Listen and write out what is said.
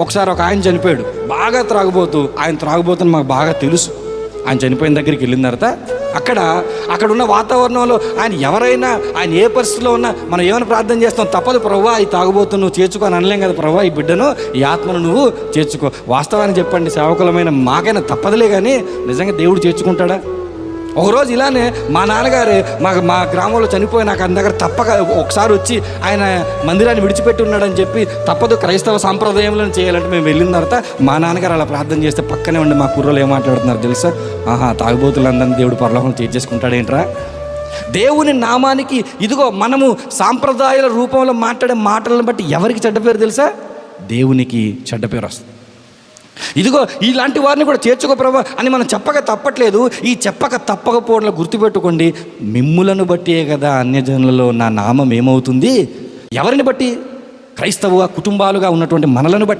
ఒకసారి ఒక ఆయన చనిపోయాడు. బాగా త్రాగబోతూ ఆయన త్రాగబోతుని మాకు బాగా తెలుసు. ఆయన చనిపోయిన దగ్గరికి వెళ్ళిన తర్వాత అక్కడ అక్కడ ఉన్న వాతావరణంలో ఆయన ఎవరైనా ఆయన ఏ పరిస్థితిలో ఉన్నా మనం ఏమైనా ప్రార్థన చేస్తాం తప్పదు ప్రవ్వా ఈ తాగుబోతు నువ్వు చేర్చుకో అని అనలేం కదా ప్రవ్వా ఈ బిడ్డను ఈ ఆత్మను నువ్వు చేర్చుకో. వాస్తవాన్ని చెప్పండి సేవకులమైన మాకైనా తప్పదులే కానీ నిజంగా దేవుడు చేర్చుకుంటాడా? ఒకరోజు ఇలానే మా నాన్నగారు మా మా గ్రామంలో చనిపోయి నాకు దగ్గర తప్పక ఒకసారి వచ్చి ఆయన మందిరాన్ని విడిచిపెట్టి ఉన్నాడని చెప్పి తప్పదు క్రైస్తవ సాంప్రదాయంలో చేయాలంటే మేము వెళ్ళిన తర్వాత మా నాన్నగారు అలా ప్రార్థన చేస్తే పక్కనే ఉండి మా కుర్రోలు ఏం మాట్లాడుతున్నారు తెలుసా? ఆహా తాగుబోతులందరినీ దేవుడు పరలోకం చేర్చేసుకుంటాడేంట్రా దేవుని నామానికి ఇదిగో మనము సాంప్రదాయాల రూపంలో మాట్లాడే మాటలను బట్టి ఎవరికి చెడ్డ పేరు తెలుసా? దేవునికి చెడ్డ పేరు వస్తుంది. ఇదిగో ఇలాంటి వారిని కూడా చేర్చుకో ప్రభా అని మనం చెప్పక తప్పట్లేదు. ఈ చెప్పక తప్పకపోవడంలో గుర్తుపెట్టుకోండి. మిమ్ములను బట్టే కదా అన్యజనులలో నా నామం ఏమవుతుంది? ఎవరిని బట్టి? క్రైస్తవ కుటుంబాలుగా ఉన్నటువంటి మనలను బట్టి.